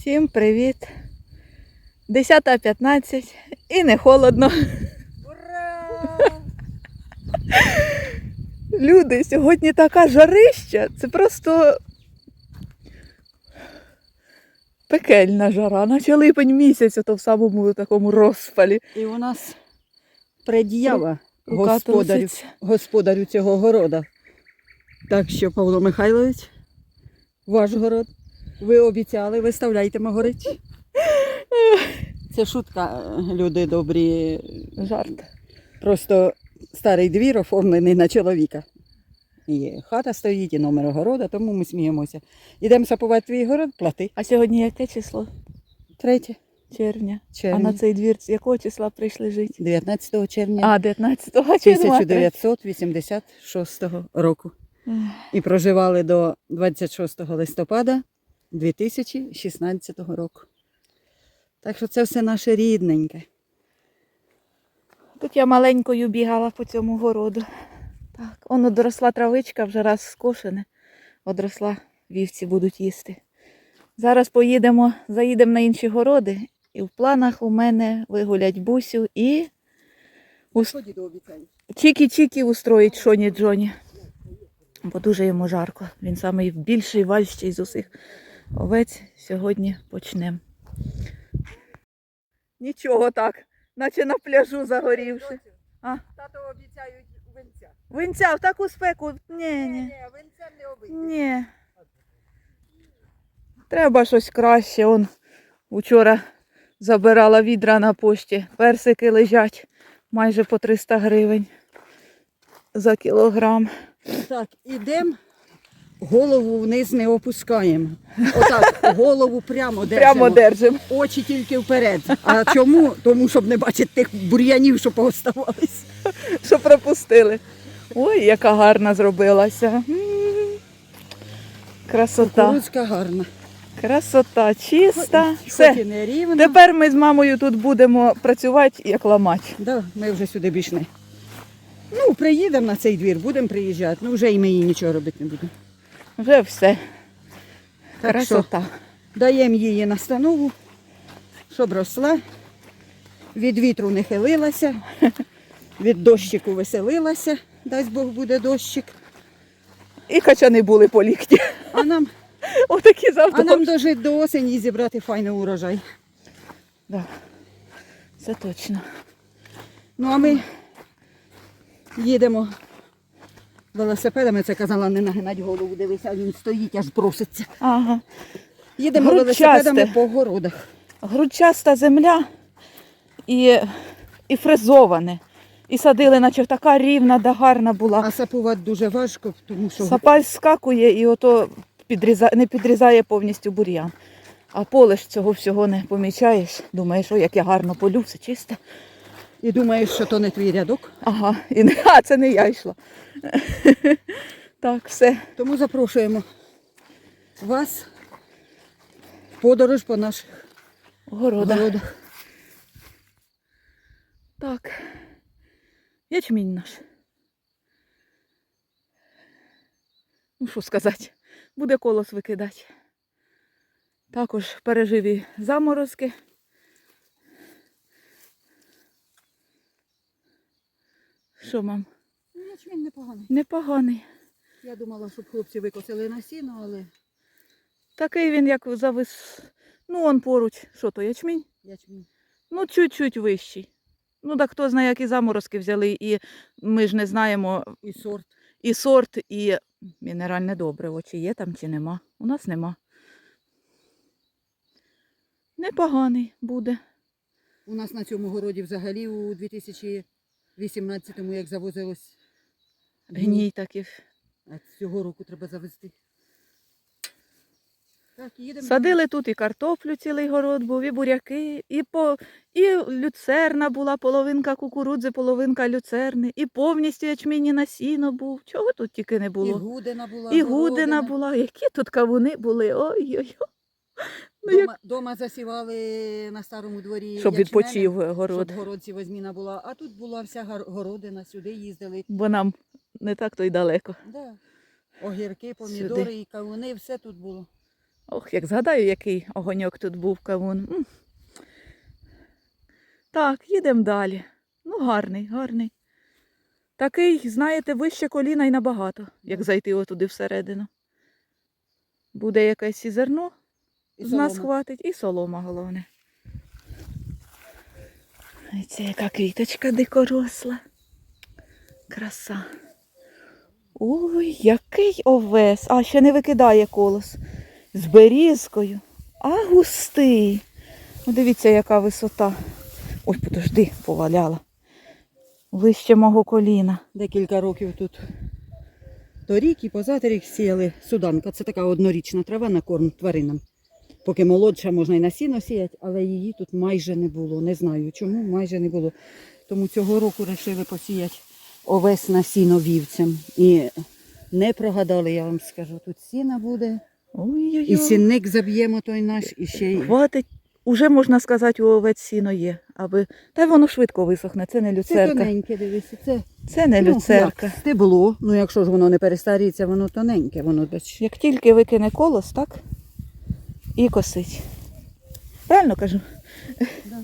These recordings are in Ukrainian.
Всім привіт! 10.15 і не холодно. Ура! Люди, сьогодні така жарища. Це просто пекельна жара, наче липень місяць, ото в самому такому розпалі. І у нас пред'ява господарю, господарю цього города. Так що, Павло Михайлович, ваш город. Ви обіцяли, виставляйте горить. Це шутка, люди добрі. Жарт. Просто старий двір оформлений на чоловіка. І хата стоїть, і номер огорода, тому ми сміємося. Ідемо сапувати твій город, плати. А сьогодні яке число? Третє Червня. червня. А на цей двір з якого числа прийшли жити? 19 червня. А, 19 червня. 1986 року. І проживали до 26 листопада 2016 року. Так що це все наше рідненьке. Тут я маленькою бігала по цьому городу. Так, воно доросла травичка, вже раз скошене. Одросла, вівці будуть їсти. Зараз поїдемо, заїдемо на інші городи. І в планах у мене вигулять бусю і ус- чікі-чікі устроїть Шоні Джоні. Бо дуже йому жарко. Він самий більший, вальщий з усіх овець. Сьогодні почнемо. Нічого так, наче на пляжу загорівши. А? Тато обіцяють винця. Винця в таку спеку. Ні, ні. винця не обіцяють. Ні. Треба щось краще. Он вчора забирала відра на пошті. Персики лежать майже по 300 гривень за кілограм. Так, ідемо. Голову вниз не опускаємо. Отак, голову прямо держимо. Прямо держимо. Очі тільки вперед. А чому? Тому щоб не бачити тих бур'янів, що пооставались. Що пропустили. Ой, яка гарна зробилася. М. Красота. Кукурудзка гарна. Красота, чиста. Все. не рівна. Тепер ми з мамою тут будемо працювати як ламач. Да, ми вже сюди більш не. Ну, приїдемо на цей двір, будемо приїжджати. Ну вже і ми їй нічого робити не будемо. Вже все. Так Красота. Даємо її настанову, щоб росла, від вітру не хилилася, від дощику веселилася, дасть Бог буде дощик. І качани були по лікті. А нам, Отакі а нам дожити до осені і зібрати файний урожай. Да. Це точно. Ну а ми їдемо велосипедами, це казала не нагинать голову, дивися, він стоїть, аж проситься. Ага. Їдемо Грудчасте. велосипедами по городах. Грудчаста земля і, і фрезоване. І садили, наче така рівна да гарна була. А сапувати дуже важко, тому що Сапаль скакує і ото підріза... не підрізає повністю бур'ян. А поле ж цього всього не помічаєш. Думаєш, о, як я гарно полю, все чисте. і думаєш, що то не твій рядок. Ага, і не... а, це не я йшла. Так, все. Тому запрошуємо вас в подорож по наших Города. городах. Так. Ячмінь наш. Ну, що сказати, буде колос викидати. Також пережив і заморозки. Що, мам? Ячмінь непоганий. Непоганий. Я думала, щоб хлопці викосили на сіно, але Такий він, як завис. Ну, он поруч. Що то, ячмінь? ячмінь. Ну, чуть-чуть вищий. Ну, так хто знає, які заморозки взяли, і ми ж не знаємо І сорт. і сорт, і мінеральне добриво, чи є там, чи нема. У нас нема. Непоганий буде. У нас на цьому городі взагалі у 2018-му, як завозилось Гній. А цього року треба завести. Так, їдемо. Садили тут і картоплю цілий город був, і буряки, і, по, і люцерна була, половинка кукурудзи, половинка люцерни, і повністю ячмінні насіно був. Чого тут тільки не І було? гудина була. І гудина була, які тут кавуни були. Ой-ой-ой. Ну, як... Дома, дома засівали на старому дворі. Щоб ячменем, відпочив город. Щоб городці возміна була. А тут була вся городина, сюди їздили. Бо нам не так то й далеко. Да. Огірки, помідори і кавуни, все тут було. Ох, як згадаю, який огоньок тут був кавун. М. Так, їдемо далі. Ну, гарний, гарний. Такий, знаєте, вище коліна і набагато, як зайти отуди всередину. Буде якесь і зерно, І з нас солома. хватить, і солома головне. Це яка квіточка дикоросла. Краса. Ой, який овес. А, ще не викидає колос. З берізкою. А густий. Ну, дивіться, яка висота. Ой, подожди, поваляла. Вище мого коліна. Декілька років тут. Торік і позаторік сіяли суданка. Це така однорічна трава на корм тваринам. Поки молодша, можна і на сіно сіяти, але її тут майже не було. Не знаю чому, майже не було. Тому цього року вирішили посіяти овес на сіно вівцям. І не прогадали, я вам скажу. Тут сіна буде. Ой-ой-ой. І сінник заб'ємо той наш, і ще й. Хватить. Уже можна сказати, у овець сіно є. Аби... Та воно швидко висохне, це не Це люцерка. тоненьке, дивися. Це Це не ну, люцерка. як стебло. Ну, якщо ж воно не перестаріється, воно тоненьке, воно десь. Як тільки викине колос, так? І косить. Правильно кажу? Да.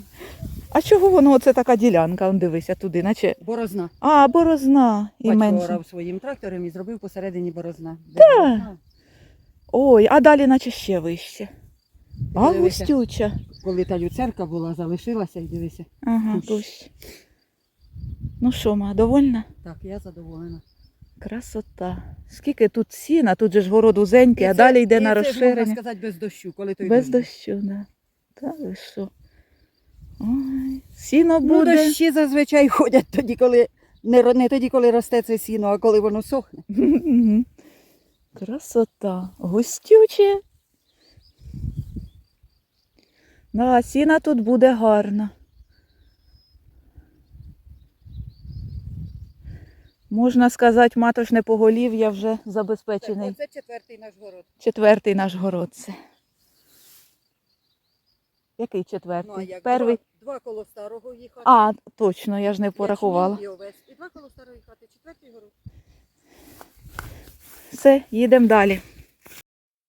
А чого воно оце така ділянка? Он дивися туди, наче. Борозна. А, борозна і Батько менше. орав своїм трактором і зробив посередині борозна. Да. Ой, а далі наче ще вище. А Дивися. густюча. Коли та люцерка була, залишилася і дивися. Ага, кущ. Ну що, ма, довольна? Так, я задоволена. Красота. Скільки тут сіна, тут же ж город узенький, а це- далі йде і на це ж, Можна розширення. сказати, без дощу, коли той Без дощ. дощу, да. Та ви що? Ой, сіно Ну, буде. дощі зазвичай ходять тоді, коли не, не тоді, коли росте це сіно, а коли воно сохне. Красота. Густюче. Да, сіна тут буде гарна. Можна сказати, маточне поголів'я вже забезпечений. Оце четвертий наш город. Четвертий наш город це. Який четвертий? Ну, як Перший. Два, коло старого їхати. А, точно, я ж не порахувала. І овець. І два коло старої хати, четвертий город. Все, їдемо далі.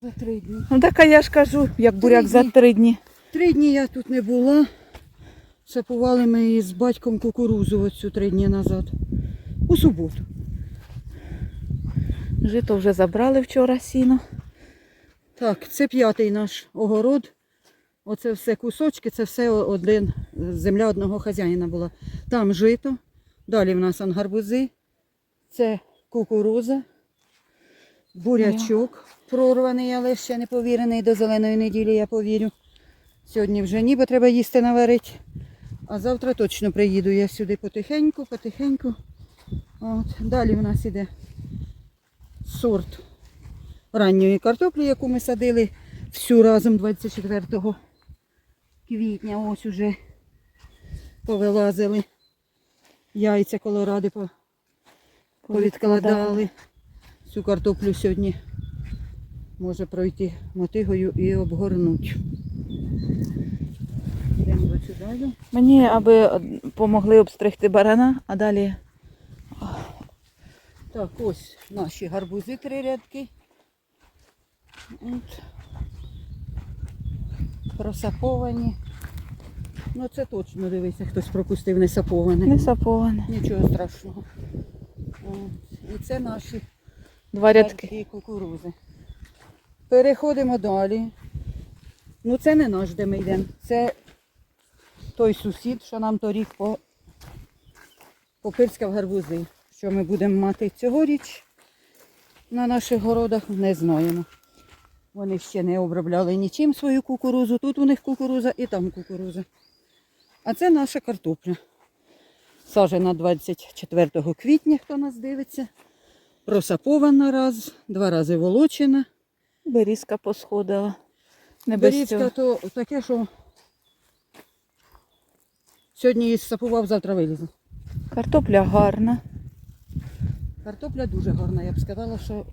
За три дні. Ну так а я ж кажу, як буряк за дні. три дні. Три дні я тут не була. Сапували ми із батьком кукурузу оцю три дні назад. У суботу. Жито вже забрали вчора сіно. Так, це п'ятий наш огород. Оце все кусочки, це все один, земля одного хазяїна була. Там жито, далі в нас он гарбузи, це кукуруза, бурячок прорваний, але ще не повірений до зеленої неділі, я повірю. Сьогодні вже ніби треба їсти наварити. А завтра точно приїду я сюди потихеньку, потихеньку. От. Далі в нас іде сорт ранньої картоплі, яку ми садили всю разом 24 квітня. Ось уже повилазили. Яйця колоради по- повідкладали. Цю картоплю сьогодні може пройти мотигою і обгорнуть. Йдемо до сюди. Мені аби е, помогли обстригти барана, а далі Так, ось наші гарбузи три рядки. От. Просаповані. Ну це точно дивися, хтось пропустив не саповане. не саповане. Нічого страшного. І це наші Два рядки. рядки кукурузи. Переходимо далі. Ну це не наш, де ми йдемо. Це той сусід, що нам торік по... попирскав гарбузи. Що ми будемо мати цьогоріч на наших городах, не знаємо. Вони ще не обробляли нічим свою кукурузу. Тут у них кукуруза і там кукуруза. А це наша картопля. Сажена 24 квітня, хто нас дивиться. Просапована раз, два рази волочена. Берізка посходила. Не Берізка то таке, що сьогодні її сапував, завтра вилізе. Картопля гарна. Картопля дуже гарна. Я б сказала, що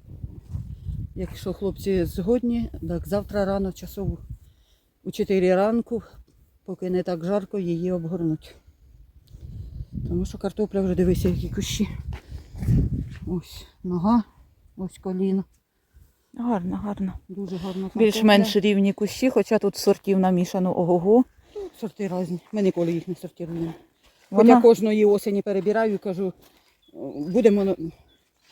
якщо хлопці згодні, так завтра рано часов у 4 ранку, поки не так жарко, її обгорнуть. Тому що картопля вже дивися, які кущі. Ось нога, ось коліно. Гарно, гарно. Дуже гарно. картопля. Більш-менш рівні кущі, хоча тут сортів намішано ого-го. Тут сорти різні. Ми ніколи їх не сортуємо. Вона- Хоча кожної осені перебираю, і кажу, будемо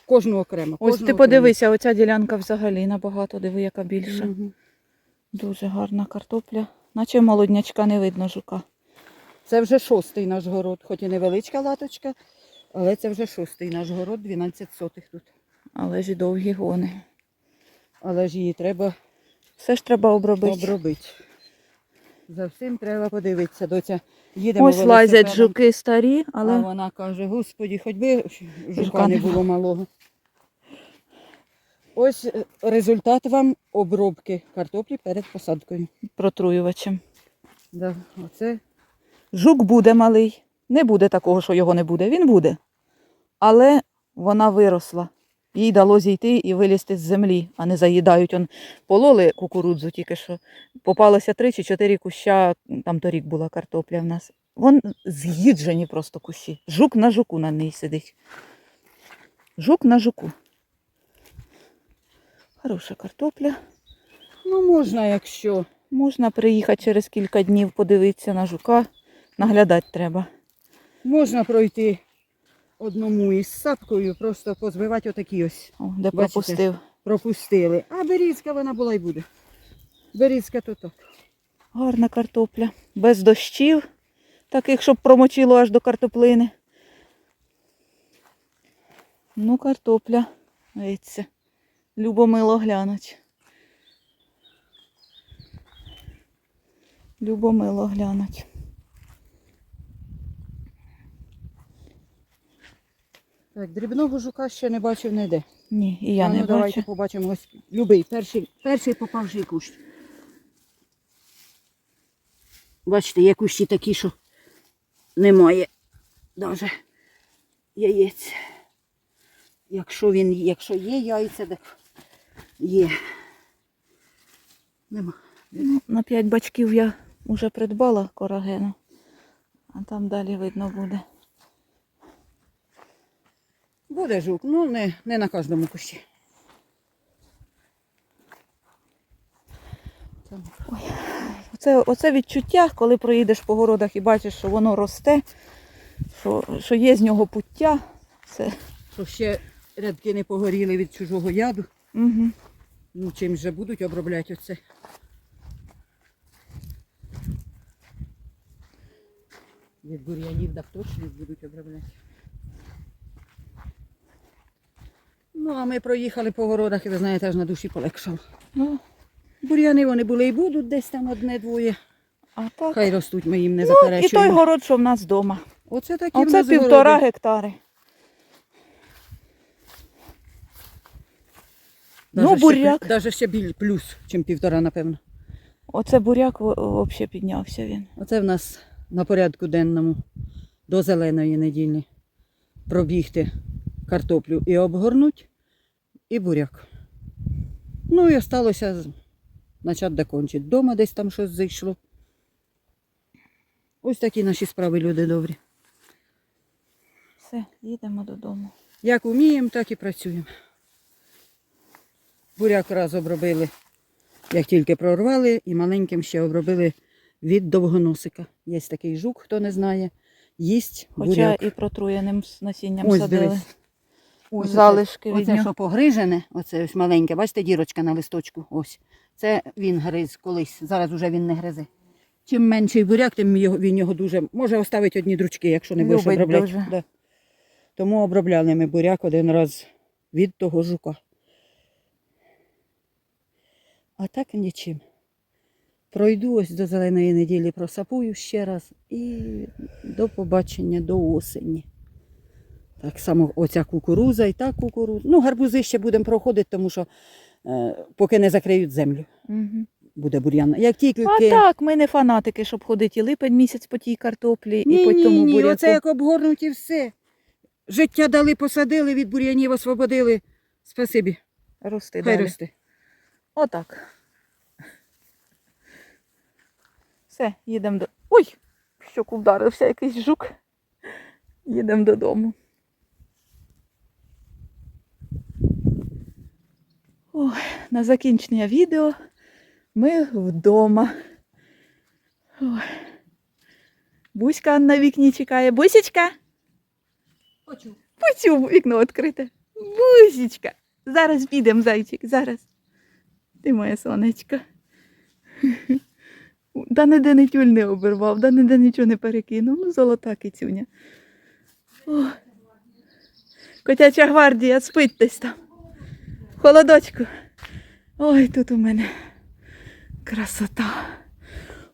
кожну окремо. Ось кожну ти окремо. подивися, оця ділянка взагалі набагато, диви, яка більша. Мгм. Дуже гарна картопля. Наче молоднячка не видно жука. Це вже шостий наш город, хоч і невеличка латочка, але це вже шостий наш город, 12 сотих тут. Але ж і довгі гони. Але ж її треба Все ж треба обробити. обробити. За всім треба подивитися. Доця їдемо Ось лазять жуки старі, А вона каже, господі, хоч би жука, Жука не було малого. Ось е, результат вам обробки картоплі перед посадкою. протруювачем. Да, оце Жук буде малий. Не буде такого, що його не буде. Він буде. Але вона виросла. Їй дало зійти і вилізти з землі, а не заїдають. Он пололи кукурудзу тільки що. Попалося три чи чотири куща, там торік була картопля в нас. Вон з'їджені просто кущі. Жук на жуку на ній сидить. Жук на жуку. Хороша картопля. ну можна, якщо. Можна приїхати через кілька днів, подивитися на жука. Наглядати треба. Можна пройти одному із сапкою, просто позбивати отакі ось. О, де Бачите? пропустив. Пропустили. А берізка вона була й буде. Берізка то так. Гарна картопля. Без дощів, таких, щоб промочило аж до картоплини. Ну, картопля. Дивіться. Любомило глянуть. Любомило глянуть. Так, дрібного жука ще не бачив ніде. Ні, і я А ну, не давайте бачу. побачимо ось любий, перший, перший попавший кущ. Бачите, є кущі такі, що немає навіть яєць. Якщо він, якщо є яйця, так є. Нема. Ну, на 5 бачків я вже придбала корагену, а там далі видно буде. Буде жук, ну не, не на кожному кущі. Оце, оце відчуття, коли проїдеш по городах і бачиш, що воно росте, що, що є з нього пуття. Це, Що ще рядки не погоріли від чужого яду. угу. Ну, чим же будуть обробляти оце? Від бур'янів так точно будуть обробляти. Ну, а ми проїхали по городах і ви знаєте, аж на душі полегшало. ну, Бур'яни вони були і будуть десь там одне-двоє. а так. Хай ростуть, ми їм не ну, і той город, що в нас вдома. Оце такі в нас півтора городи. гектари. Даже ну, ще буряк. плю- Даже ще біль плюс, чим півтора, напевно. Оце буряк взагалі піднявся він. Оце в нас на порядку денному до зеленої неділі пробігти картоплю і обгорнуть, і буряк. Ну і осталося почати докончити. Дома десь там щось зайшло. Ось такі наші справи, люди добрі. Все, їдемо додому. Як вміємо, так і працюємо. Буряк раз обробили, як тільки прорвали, і маленьким ще обробили від довгоносика. Є такий жук, хто не знає. Їсть Хоча буряк. і протруєним насінням Ось садили. дивись. Ось Залишки оце, від оце нього. що погрижене, оце ось маленьке, бачите, дірочка на листочку. Ось. Це він гриз колись, зараз уже він не гризе. Чим менший буряк, тим його, він його дуже може оставити одні дручки, якщо не будеш обробляти. дуже. Да. Тому обробляли ми буряк один раз від того жука. А так нічим. Пройду ось до зеленої неділі, просапую ще раз і до побачення до осені. Так само оця кукуруза і та кукуруза. Ну, гарбузи ще будемо проходити, тому що е, поки не закриють землю, Угу. буде бур'ян. Як тільки А так, ми не фанатики, щоб ходити і липень місяць по тій картоплі, і ні, по ні, тому ні, буряку. оце як обгорнуті все. Життя дали, посадили, від бур'янів освободили. Спасибі. Рости Хай далі. росте. Отак. Все, їдемо до. Ой! Щоку вдарився якийсь жук. Їдемо додому. Ой, на закінчення відео ми вдома. Ой. Буська на вікні чекає. Бусічка, Хочу. почув вікно відкрите. Бусічка. Зараз підемо, зайчик, зараз. Ти моє сонечко. Да ніде не тюль не обірвав, да ніде нічого не перекинув. Ну, золота кицюня. Котяча гвардія, спить десь там. Холодочку. Ой, тут у мене красота.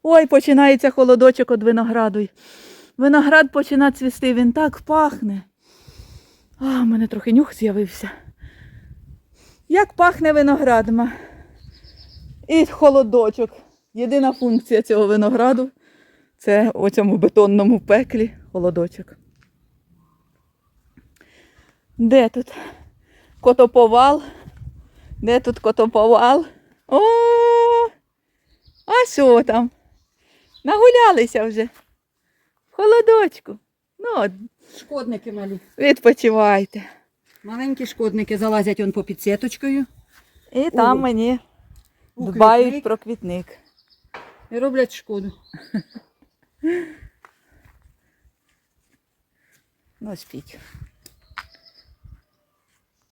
Ой, починається холодочок від винограду. Виноград починає цвісти, він так пахне. А, у мене трохи нюх з'явився. Як пахне виноград, ма? І холодочок. Єдина функція цього винограду це у цьому бетонному пеклі холодочок. Де тут котоповал? Де тут котоповал? О! А що там? Нагулялися вже. В холодочку. Ну, от, Шкодники малі. відпочивайте. Маленькі шкодники залазять он по підсіточкою І там мені у дбають квітник про квітник. і роблять шкоду. Ну, спіть.